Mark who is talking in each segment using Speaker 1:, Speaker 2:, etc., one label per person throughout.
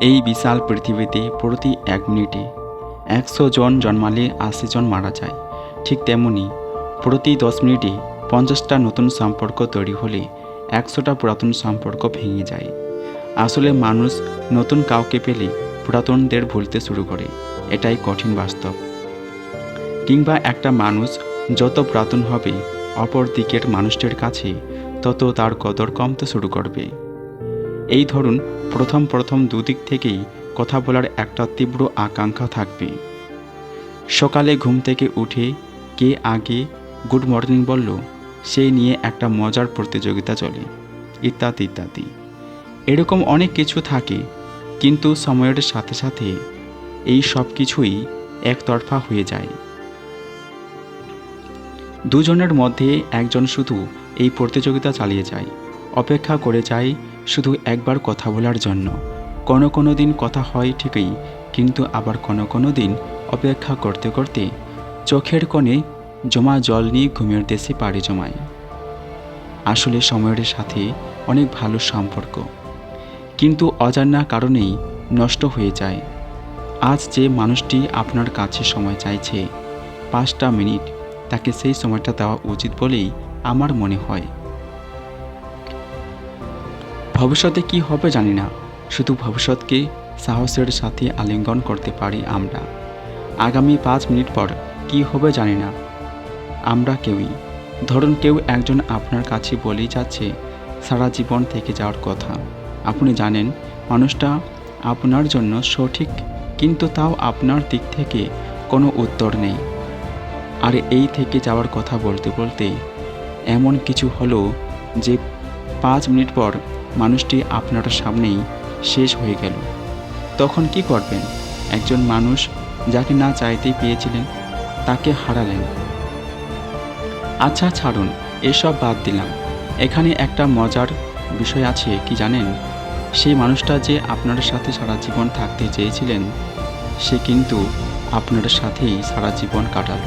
Speaker 1: এই বিশাল পৃথিবীতে প্রতি এক মিনিটে একশো জন জন্মালে আশি জন মারা যায়। ঠিক তেমনি প্রতি দশ মিনিটে পঞ্চাশটা নতুন সম্পর্ক তৈরি হলে একশোটা পুরাতন সম্পর্ক ভেঙে যায়। আসলে মানুষ নতুন কাউকে পেলে পুরাতনদের ভুলতে শুরু করে। এটাই কঠিন বাস্তব। কিংবা একটা মানুষ যত পুরাতন হবে, অপর দিকের মানুষটির কাছে তত তার কদর কমতে শুরু করবে। এই ধরুন, প্রথম প্রথম দুদিক থেকেই কথা বলার একটা তীব্র আকাঙ্ক্ষা থাকবে। সকালে ঘুম থেকে উঠে কে আগে গুড মর্নিং বলল সেই নিয়ে একটা মজার প্রতিযোগিতা চলে। ইত্যাদি ইত্যাদি। এরকম অনেক কিছু থাকে, কিন্তু সময়ের সাথে সাথে এই সব কিছুই একতরফা হয়ে যায়। দুজনের মধ্যে একজন শুধু এই প্রতিযোগিতা চালিয়ে যায়, অপেক্ষা করে যায় শুধু একবার কথা বলার জন্য। কোনো কোনো দিন কথা হয় ঠিকই, কিন্তু আবার কোনো কোনো দিন অপেক্ষা করতে করতে চোখের কোণে জমা জল নিয়ে ঘুমের দেশে পাড়ি জমায়। আসলে সময়ের সাথে অনেক ভালো সম্পর্ক। কিন্তু অজানা কারণেই নষ্ট হয়ে যায়। আজ যে মানুষটি আপনার কাছে সময় চাইছে, পাঁচটা মিনিট, তাকে সেই সময়টা দেওয়া উচিত বলেই আমার মনে হয়। ভবিষ্যতে কি হবে জানি না। শুধু ভবিষ্যৎকে সাহসের সাথে আলিঙ্গন করতে পারি আমরা। আগামী পাঁচ মিনিট পর কি হবে জানি না। আমরা কেউই। ধরুন কেউ একজন আপনার কাছে বলেই যাচ্ছে, সারা জীবন থেকে যাওয়ার কথা। আপনি জানেন, মানুষটা আপনার জন্য সঠিক, কিন্তু তাও আপনার দিক থেকে কোনো উত্তর নেই। আর এই থেকে যাওয়ার কথা বলতে বলতে এমন কিছু হলো যে পাঁচ মিনিট পর মানুষটি আপনার সামনেই শেষ হয়ে গেল। তখন কি করবেন? একজন মানুষ যাকে না চাইতেই পেয়েছিলেন, তাকে হারালেন। আচ্ছা ছাড়ুন, এসব বাদ দিলাম। এখানে একটা মজার বিষয় আছে, কি জানেন? সেই মানুষটা যে আপনার সাথে সারা জীবন থাকতে চেয়েছিলেন, সে কিন্তু আপনার সাথেই সারা জীবন কাটাল।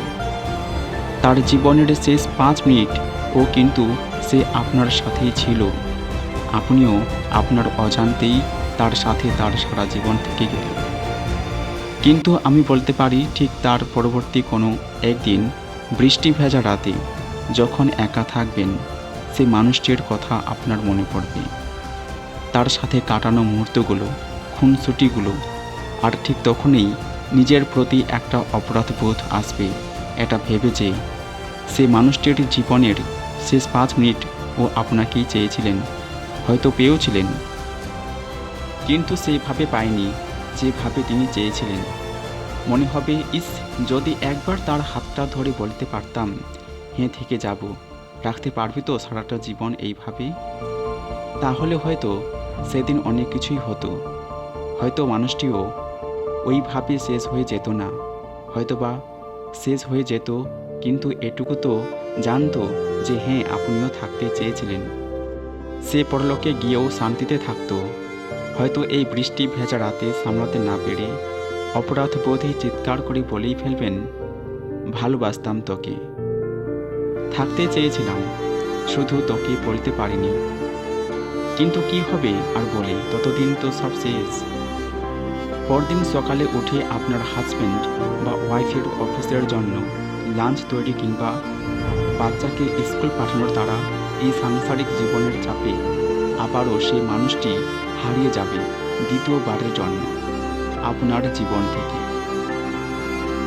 Speaker 1: তার জীবনের শেষ পাঁচ মিনিট ও কিন্তু সে আপনার সাথেই ছিল। আপনিও আপনার অজান্তেই তার সাথে তার সারা জীবন থেকে গেলেন। কিন্তু আমি বলতে পারি ঠিক তার পরবর্তী কোনো একদিন বৃষ্টি ভেজা রাতে যখন একা থাকবেন, সে মানুষটির কথা আপনার মনে পড়বে। তার সাথে কাটানো মুহূর্তগুলো, খুনসুটিগুলো আর ঠিক তখনই নিজের প্রতি একটা অপরাধবোধ আসবে, এটা ভেবে যে সে মানুষটির জীবনের শেষ পাঁচ মিনিট ও আপনাকেই চেয়েছিলেন হয়তো পেয়েওছিলেন। কিন্তু সেইভাবে পায়নি যেভাবে তিনি চেয়েছিলেন। মনে হবে, ইস, যদি একবার তার হাতটা ধরে বলতে পারতাম হ্যাঁ থেকে যাব। রাখতে পারবি তো সারাটা জীবন এইভাবে? তাহলে হয়তো সেদিন অনেক কিছুই হতো। হয়তো মানুষটিও ওইভাবে শেষ হয়ে যেত না। হয়তোবা শেষ হয়ে যেত, কিন্তু এটুকু তো জানতো যে হ্যাঁ আপনিও থাকতে চেয়েছিলেন। সে পরলোকে গিয়েও শান্তিতে থাকতো। হয়তো এই বৃষ্টি ভেজা রাতে সামলাতে না পেরে অপরাধ বোধে চিৎকার করে বলেই ফেলবেন, ভালোবাসতাম তোকে। থাকতে চেয়েছিলাম, শুধু তোকে বলতে পারিনি। কিন্তু কি হবে আর বলে ততদিন তো সব শেষ। পরদিন সকালে উঠে আপনার হাজব্যান্ড বা ওয়াইফের অফিসের জন্য লাঞ্চ তৈরি কিংবা বাচ্চাকে স্কুল পাঠানোর দ্বারা এই সাংসারিক জীবনের চাপে আবারও সেই মানুষটি হারিয়ে যাবে দ্বিতীয়বারের জন্য আপনার জীবন থেকে।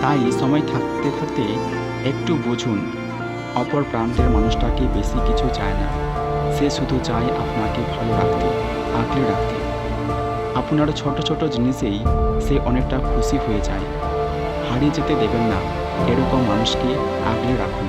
Speaker 1: তাই সময় থাকতে থাকতে একটু বুঝুন, অপর প্রান্তের মানুষটাকে বেশি কিছু চায় না। সে শুধু চায় আপনাকে ভালো রাখতে আগলে রাখতে। আপনার ছোট ছোট জিনিসেই সে অনেকটা খুশি হয়ে যায়। হারিয়ে যেতে দেবেন না, এরকম মানুষকে আগলে রাখুন।